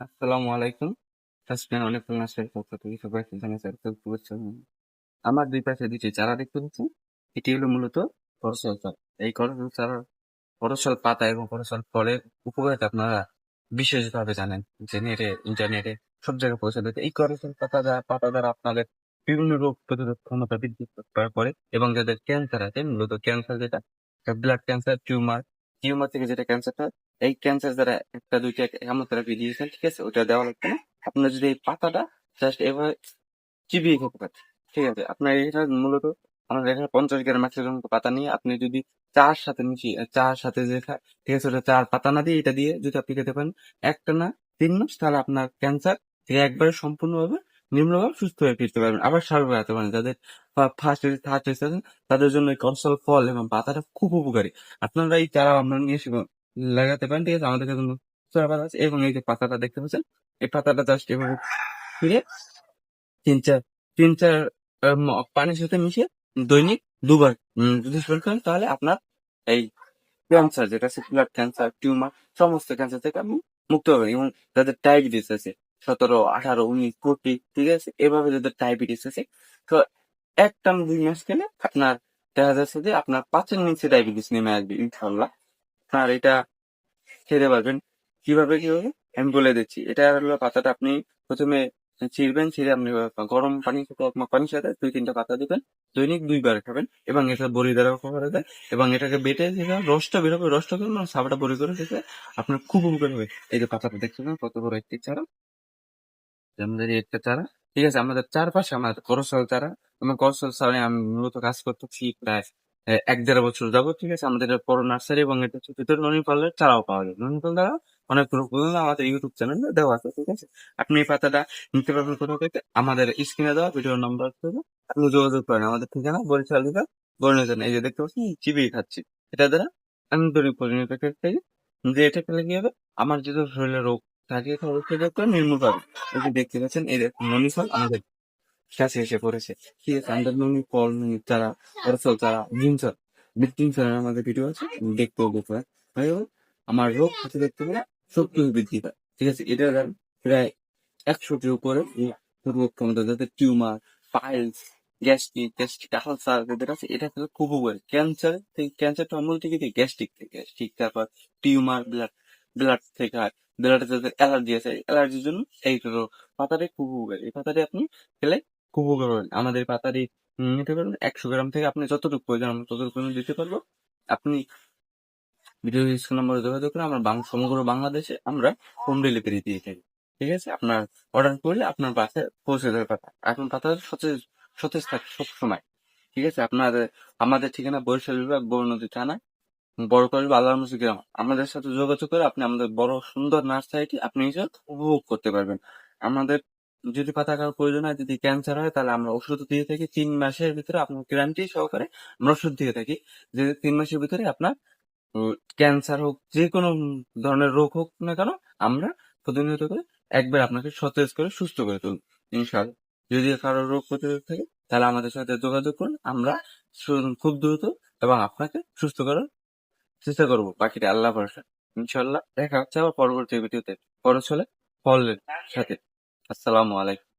আসসালামু আলাইকুম। হাসবেন অনেক নার্সের পক্ষ থেকে সবাইকে স্যার শুভেচ্ছা আমার দুই পাশে দুটি চারা দেখতে পাচ্ছেন। এটি হলো মূলত করসল চারা। এই করসল চারা করসল পাতা এবং করসল ফলের উপকারিতা আপনারা বিশেষভাবে জানেন। যে নেটে ইন্টারনেটে সব জায়গায় পৌঁছে দিতে। এই করসল পাতা দ্বারা পাতা দ্বারা আপনাদের বিভিন্ন রোগ প্রতিরোধ ক্ষমতা বৃদ্ধি করে এবং যাদের ক্যান্সার আছে, মূলত ক্যান্সার যেটা ব্লাড ক্যান্সার টিউমার টিউমার থেকে যেটা ক্যান্সারটা এই ক্যান্সার যারা একটা, দুইটা কেমোথেরাপি দিয়েছেন, ঠিক আছে? ওটা দেওয়া লাগবে না। আপনার যদি এই পাতাটা জাস্ট এভাবে চিবিয়ে খেতে পারেন, ঠিক আছে? আপনার এটা মূলত আমাদের এখানে পঞ্চাশ গ্রাম একশো গ্রাম পাতা নিয়ে আপনি যদি চার সাথে মিশিয়ে, চার সাথে যে ঠিক আছে, ওটা চার পাতা না দিয়ে এটা দিয়ে যদি আপনি খেতে পারেন, একটা না, তিন মাস, তাহলে আপনার ক্যান্সার থেকে একবারে সম্পূর্ণভাবে নিম্নভাবে সুস্থ হয়ে ফিরতে পারবেন। আবার স্বাভাবিক হতে পারেন যাদের ফার্স্ট থার্ড তাদের জন্য এই করসল ফল এবং পাতাটা খুব উপকারী। আপনারা এই চারা আপনারা নিয়ে এসে লাগাতে পারেন, ঠিক আছে? আমাদের কাছে আছে এবং এই যে পাতাটা দেখতে পাচ্ছেন, এই পাতাটা জাস্ট এভাবে ফিরে তিন চার তিন চার পানির সাথে মিশিয়ে দৈনিক দুবার যদি সেবন করেন, তাহলে আপনার এই ক্যান্সার যেটা আছে ব্লাড ক্যান্সার টিউমার সমস্ত ক্যান্সার থেকে আপনি মুক্ত হবেন এবং যাদের ডায়াবেটিস আছে সতেরো, আঠারো, উনিশ, কুড়ি, ঠিক আছে? এভাবে যাদের ডায়াবেটিস আছে তো এক টান দুই মাস খেলে আপনার দেখা যাচ্ছে যে আপনার পাঁচের নিচে ডায়াবেটিস নেমে আসবে ইনশাল্লাহ আপনার এটা খেতে পারবেন। কীভাবে কি হবে? আমি বলে দিচ্ছি, এটা হলো পাতাটা আপনি প্রথমে ছিঁড়বেন, ছিঁড়ে আপনি গরম পানি পানির সাথে দুই, তিনটা পাতা দিবেন, দৈনিক দুইবার খাবেন এবং এটা বড়ি দ্বারা করা যায় এবং এটাকে বেটে যেটা রসটা বেরোবে রসটা করে সাবাটা বড়ি করে খেতে আপনার খুব উপকার হবে। এই যে পাতাটা না কত বড় একটি যে আমাদের একটা চারা ঠিক আছে, আমাদের চারপাশে আমার করসল চারা আমার করসল চারা আমি মূলত কাজ করতেছি প্রায় এক দেড় বছর যাব ঠিক আছে? আমাদের বড় নার্সারি এবং এটা হচ্ছে ভিতরে ননি ফলের চারাও পাওয়া যায়। ননি দ্বারা অনেক রোগ আমাদের ইউটিউব চ্যানেলে দেওয়া আছে, ঠিক আছে? আপনি এই পাতাটা নিতে পারবেন কোথাও থেকে? আমাদের স্ক্রিনে দেওয়া ভিডিও নাম্বার থেকে আপনি যোগাযোগ করেন আমাদের ঠিকানা বরিশাল। জেলা বর্ণিত এই যে দেখতে পাচ্ছি চিবিয়ে খাচ্ছি। এটা দ্বারা আমি পরিণত করতে যে এটা খেলে কি হবে? আমার যে শরীরে রোগ থাকে খরচটা করে নির্মূল পাবে। যে দেখতে পাচ্ছেন, এই দেখুন, ননি ফল আমাদের কাছে এসে পড়েছে। ঠিক আছে? আমাদের ননি ফল, ননি চারা ফল, চারা জিনসল জিনসল আমাদের ভিডিও আছে দেখতে পারেন হয়ে গেল আমার রোগ হচ্ছে দেখতে পেলে শক্তি বৃদ্ধি পায়। ঠিক আছে, এটা প্রায় একশোটির উপরে। রোগ ক্ষমতা যাতে tumour, piles, gastric gastric ulcer যাদের আছে, এটা খুব উপকারী। ক্যান্সার থেকে, ক্যান্সারটা মূল থেকে, গ্যাস্ট্রিক থেকে, গ্যাস্ট্রিক, তারপর টিউমার, ব্লাড। ব্লাড থেকে হয় ব্লাডে যাদের অ্যালার্জি আছে অ্যালার্জির জন্য এই পাতাটি খুব উপকারী। এই পাতাটি আপনি খেলে খুব উপকার আমাদের উম, নিতে পারবেন একশো গ্রাম থেকে আপনি যতটুকু প্রয়োজন আমরা ততটুকু দিতে পারব। আপনি ভিডিও স্ক্রিন নম্বরে যোগাযোগ করে আমরা সমগ্র বাংলাদেশে আমরা হোম ডেলিভারি দিয়ে থাকি। ঠিক আছে? আপনার অর্ডার করলে আপনার বাসায় পৌঁছে দেবে পাতা। এখন পাতা সতেজ সতেজ থাকে সবসময়। ঠিক আছে? আপনার আমাদের ঠিকানা বরিশাল বিভাগ বড়নদী থানা। বড় করে আল্লাহ মসজিদ গ্রাম আমাদের সাথে যোগাযোগ করে আপনি আমাদের বড় সুন্দর নার্সারিটি আপনি এসে উপভোগ করতে পারবেন। আমাদের যদি পাতা কারোর প্রয়োজন হয়, যদি ক্যান্সার হয়, তাহলে আমরা ওষুধ দিয়ে থাকি। তিন মাসের ভিতরে আপনার গ্যারান্টি সহকারে আমরা ওষুধ দিয়ে থাকি। যে তিন মাসের ভিতরে আপনার ক্যান্সার হোক, যে কোনো ধরনের রোগ হোক না কেন, আমরা প্রতিনিয়ত করে একবার আপনাকে সতেজ করে সুস্থ করে তুলব ইনশাল্লাহ যদি কারও রোগ প্রতিরোধ থাকে, তাহলে আমাদের সাথে যোগাযোগ করুন। আমরা খুব দ্রুত এবং আপনাকে সুস্থ করার চেষ্টা করব বাকিটা আল্লাহ ভরসা। ইনশাল্লাহ দেখা হচ্ছে আবার পরবর্তী ভিডিওতে খরচ হলে ফলের সাথে। আসসালামু আলাইকুম।